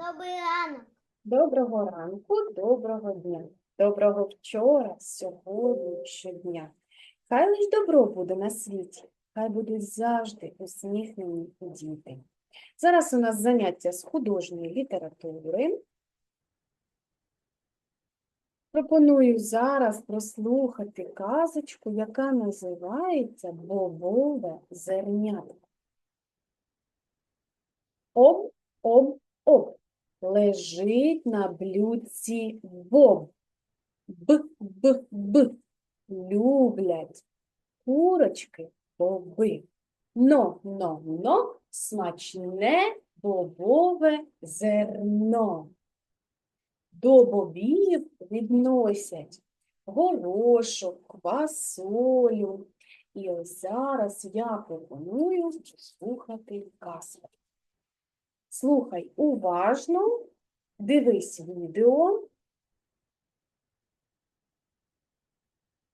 Добрий ранок. Доброго ранку, доброго дня, доброго вчора, сьогодні, щодня. Хай лиш добро буде на світі, хай будуть завжди усміхнені діти. Зараз у нас заняття з художньої літератури. Пропоную зараз прослухати казочку, яка називається Бобове зернятко. Об, об, об. Лежить на блюдці боб. Б, б, б. Люблять курочки боби. Но, но, но, смачне бобове зерно. До бобів відносять горошок, квасолю. І ось зараз я пропоную слухати казку. Слухай уважно, дивись відео.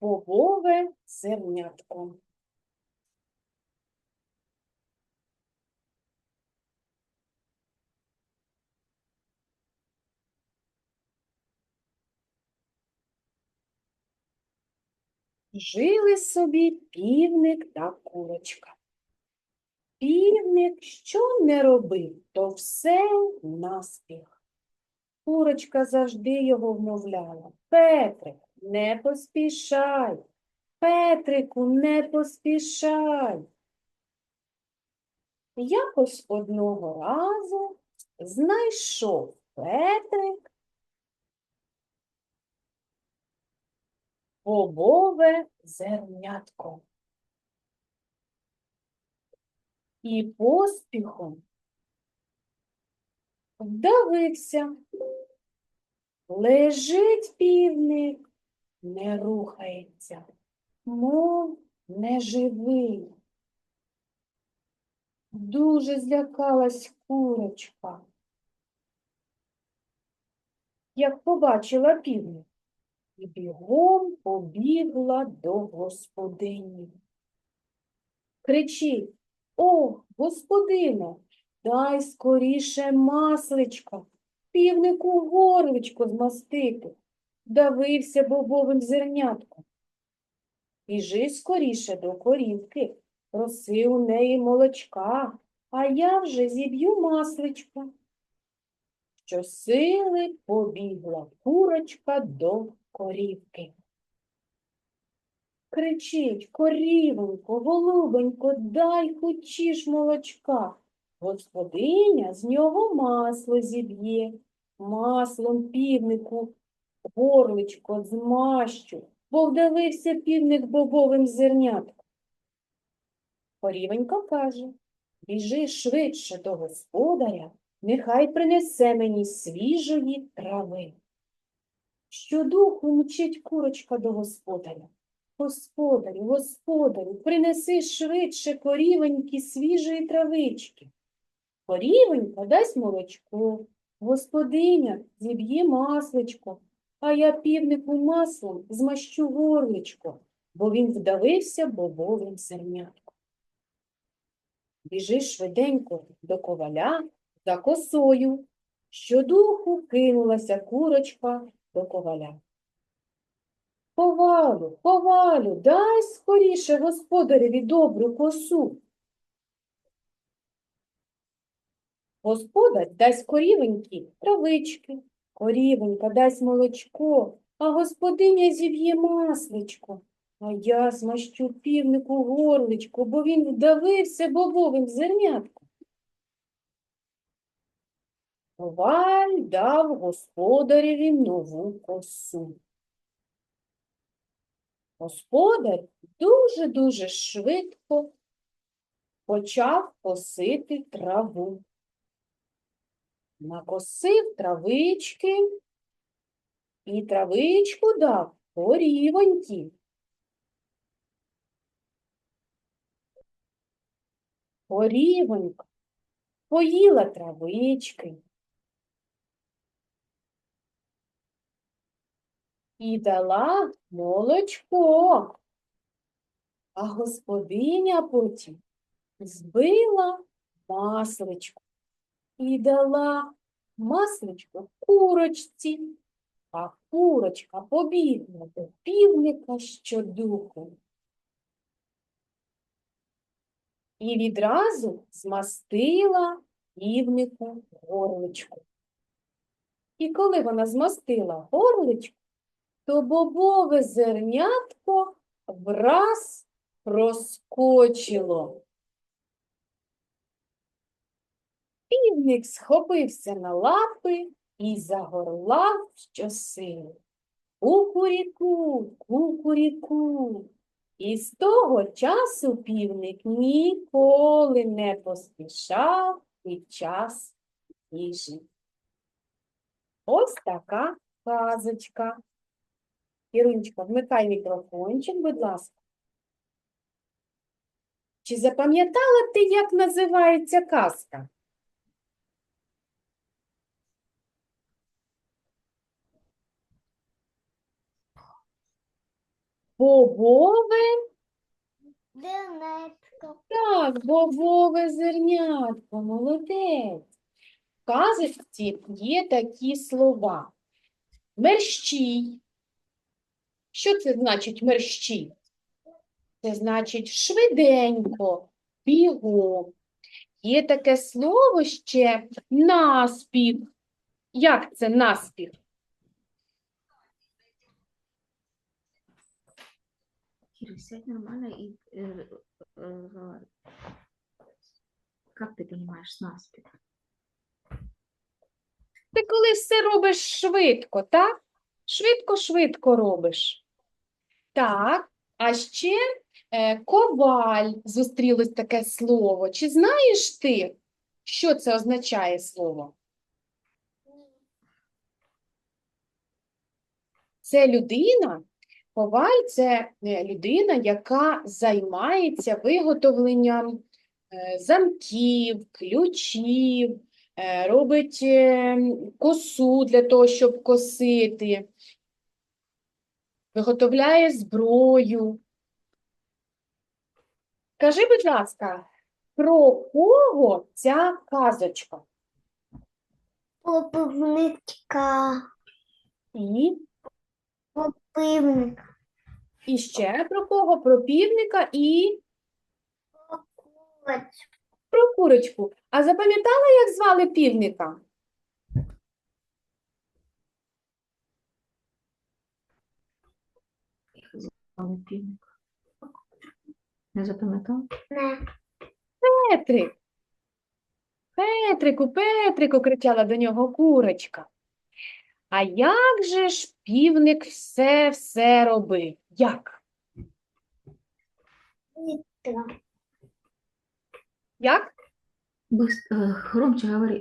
Бобове зернятко. Жили собі півник та курочка. Півник що не робив, то все наспіх. Курочка завжди його вмовляла. Петрик, не поспішай. Петрику, не поспішай. Якось одного разу знайшов Петрик бобове зернятко. І поспіхом вдавився. Лежить півник, не рухається, мов неживий. Дуже злякалась курочка. Як побачила півник, і бігом побігла до господині. Кричить О, господине, дай скоріше масличка, півнику горличко змастити, давився бобовим зернятком. Біжи скоріше до корівки, проси у неї молочка, а я вже зіб'ю масличко. Щосили побігла курочка до корівки. Кричить, корівонько, голубонько, дай хочеш молочка. Господиня з нього масло зіб'є, маслом півнику горличко змащу, бо вдавився півник бобовим зернятком. Корівонька каже, біжи швидше до господаря, нехай принесе мені свіжої трави. Щодуху мчить курочка до господаря. Господарю, господарю, принеси швидше корівоньки свіжої травички. Корівонька дасть молочко, господиня зіб'є масличко, а я півнику маслом змащу горличко, бо він вдавився бобовим зернятком. Біжи швиденько до коваля за косою. Щодуху кинулася курочка до коваля. Ковалю, ковалю, дай скоріше господареві добру косу. Господар дасть корівенькі травички, корівенька дасть молочко, а господиня зіб'є масличко. А я змащу півнику горличко, бо він вдавився бобовим зернятком. Коваль дав господареві нову косу. Господар дуже-дуже швидко почав косити траву. Накосив травички і травичку дав порівоньки. Порівонька поїла травички. І дала молочко. А господиня потім збила масличко і дала масличко курочці, а курочка побігла до півника щодуху. І відразу змастила півнику горличку. І коли вона змастила горличку, то бобове зернятко враз проскочило. Півник схопився на лапи і загорлав щосили. Кукуріку, кукуріку. І з того часу півник ніколи не поспішав під час їжі. Ось така казочка. Ірунечка, вмикай мікрофончик, будь ласка. Чи запам'ятала ти, як називається казка? Бобове, Дернетко. так, бобове зернятко, молодець. В казочці є такі слова. Мерщій. Що це значить мерщій? Це значить швиденько, бігом. Є таке слово ще наспіх. Як це наспіх? Кира, сядь нормально и э, э, говори. Как ты понимаешь наспех? Ти коли все робиш швидко, так? Швидко-швидко робиш. Так, а ще е, коваль зустрілось таке слово. Чи знаєш ти, що це означає слово? Це людина, коваль це е, людина, яка займається виготовленням е, замків, ключів, е, робить косу для того, щоб косити, виготовляє зброю. Скажи, будь ласка, про кого ця казочка? Попивничка. І, Попивник. і ще про кого? Про півника і про курочку. А запам'ятала, як звали півника? Півник. Не запам'ятав? Не. Петрик. Петрику, Петрику, кричала до нього курочка. А як же ж півник все-все робив? Як? Вітра. Як? Э, громче говори.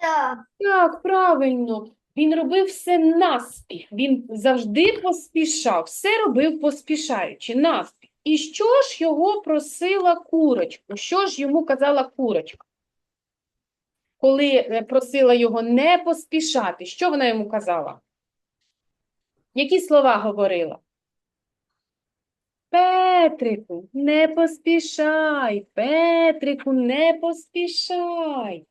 Так, так, правильно. Він робив все наспіх. Він завжди поспішав, все робив поспішаючи, наспіх. І що ж його просила курочка? Що ж йому казала курочка? Коли е, просила його не поспішати, що вона йому казала? Які слова говорила? Петрику, не поспішай, Петрику, не поспішай.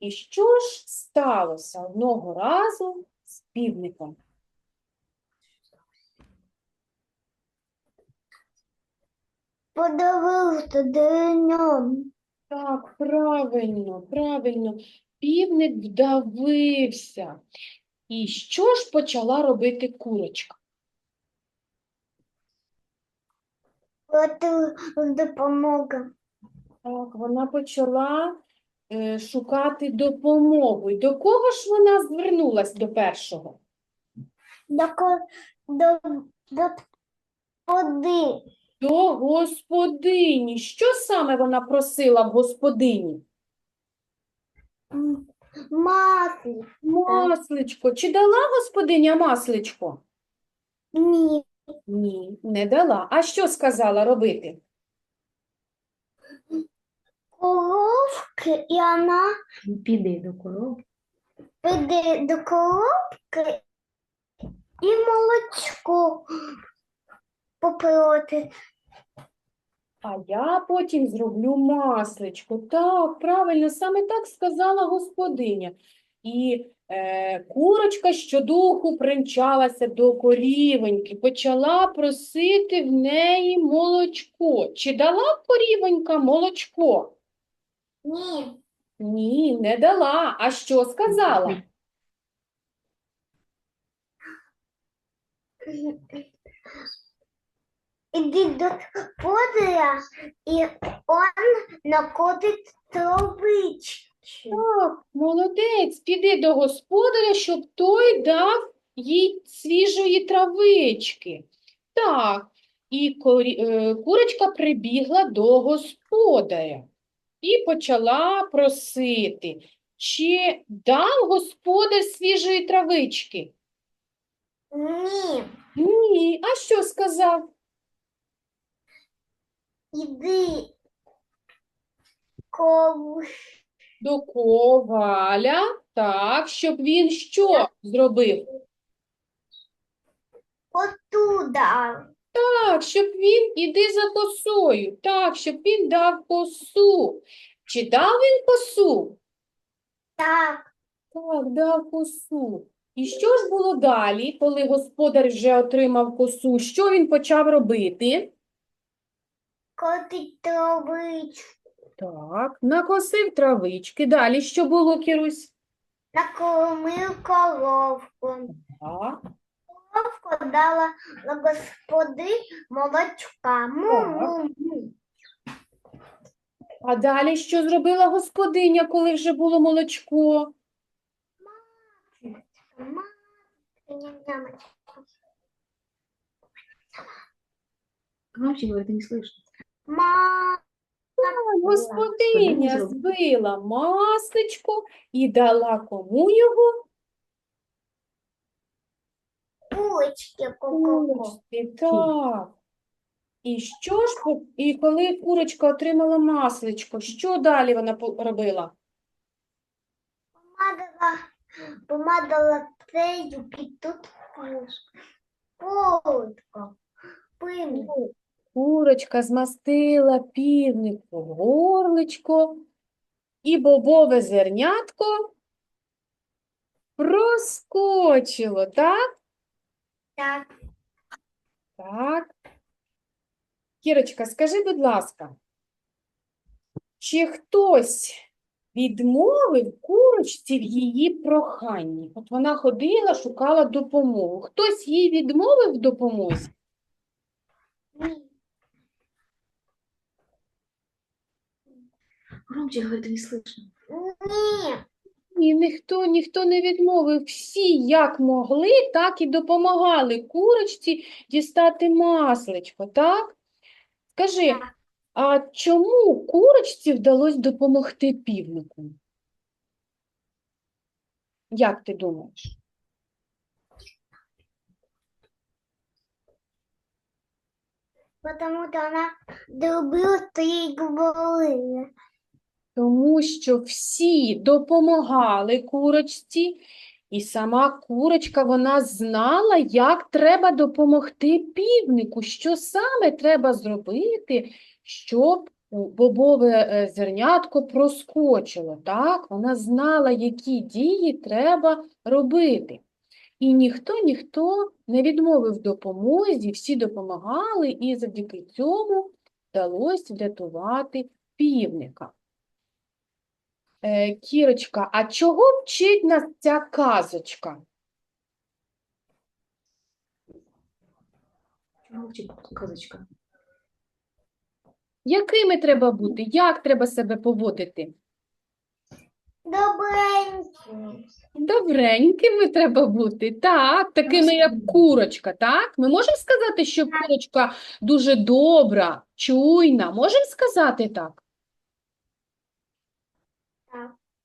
І що ж сталося одного разу з півником? Подивився дерев'яном. Так, правильно, правильно. Півник вдавився. І що ж почала робити курочка? От допомога. Так, вона почала е, шукати допомогу. І до кого ж вона звернулась до першого? До, до, до води. До господині. Що саме вона просила в господині? М, Масличко. Чи дала господиня масличко? Ні. Ні, не дала. А що сказала робити? Коровки, і вона Піди до коровки. піде до коробки і молочко попити. А я потім зроблю масличко. Так, правильно, саме так сказала господиня. І е, курочка щодуху примчалася до корівоньки, почала просити в неї молочко. Чи дала корівонька молочко? Ні. Ні, не дала. А що сказала? Іди до подая, і он накотить травички. Так, молодець, піди до господаря, щоб той дав їй свіжої травички. Так, і корі... е, курочка прибігла до господаря і почала просити, чи дав господар свіжої травички? Ні. Ні, а що сказав? Іди колу До коваля, так, щоб він що зробив? отуда. Так, щоб він іди за косою. Так, щоб він дав косу. Чи дав він косу? Так, Так, дав косу. І що ж було далі, коли господар вже отримав косу? Що він почав робити? котить травичку. Так, накосив травички. Далі що було, Кірусь? Накормив коровку. Так, Коровку дала на господи молочка. Му-му-му. а далі що зробила господиня, коли вже було молочко? Ням-ням. Ты не слышно. Ма- Господиня збила масличко і дала кому його? Курочки ку-ку-ку. Так. І що ж, і коли курочка отримала масличко, що далі вона робила? Помадала, помадала тею і тут Полотко. Пильно. Курочка змастила півнику горличко, і бобове зернятко проскочило, так? Так, Так. Кірочка, скажи, будь ласка, чи хтось відмовив курочці в її проханні? От вона ходила, шукала допомогу. Хтось їй відмовив в допомозі? ні. Громче говори, не слышно. Ні. Ні, ніхто, ніхто не відмовив. Всі як могли, так і допомагали курочці дістати масличко, так? Скажи, а чому курочці вдалося допомогти півнику? Як ти думаєш? Потому что она любила, что ей говорили. Тому що всі допомагали курочці, і сама курочка вона знала, як треба допомогти півнику, що саме треба зробити, щоб бобове е, зернятко проскочило. Так? Вона знала, які дії треба робити. І ніхто, ніхто не відмовив допомозі, всі допомагали, і завдяки цьому вдалося врятувати півника. Е, Кірочка, а чого вчить нас ця казочка? Чего учит казочка? Якими треба бути? Як треба себе поводити? Добренький. Добренькими треба бути, так, такими як курочка, так? Ми можемо сказати, що курочка дуже добра, чуйна. Можемо сказати так?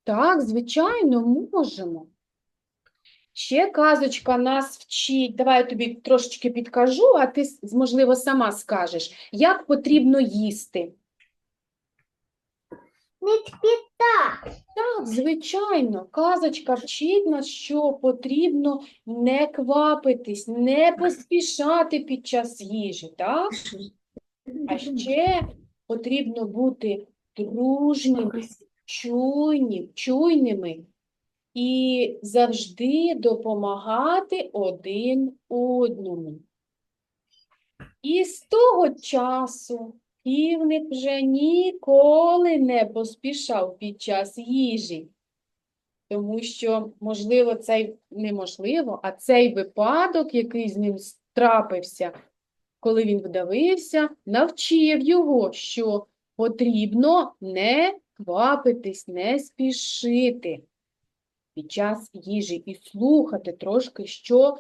Так. Звичайно, можемо. Ще казочка нас вчить. Давай я тобі трошечки підкажу, а ти, можливо, сама скажеш, як потрібно їсти. Спіта. Так, звичайно, казочка вчить нас, що потрібно не квапитись, не поспішати під час їжі, так? А ще потрібно бути дружнім, чуйні, чуйними і завжди допомагати один одному. І з того часу півник вже ніколи не поспішав під час їжі, тому що, можливо, цей неможливо, а цей випадок, який з ним трапився, коли він вдавився, навчив його, що потрібно не квапитись, не спішити під час їжі і слухати трошки, що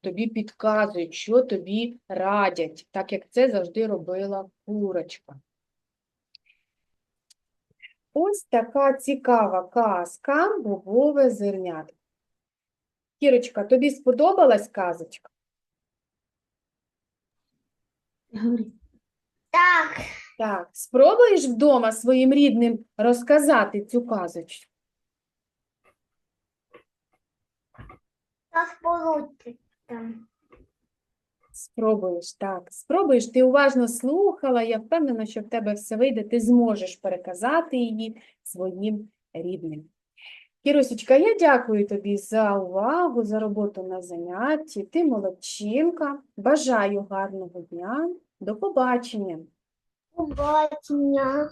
тобі підказують, що тобі радять, так як це завжди робила курочка. Ось така цікава казка «Бобове зернятко». Кірочка, тобі сподобалась казочка? Так, Так, спробуєш вдома своїм рідним розказати цю казочку? так получится. Там. Спробуєш, так. Спробуєш, ти уважно слухала, я впевнена, що в тебе все вийде, ти зможеш переказати її своїм рідним. Кірусечка, я дякую тобі за увагу, за роботу на занятті. Ти молодчинка. Бажаю гарного дня. До побачення. Побачення.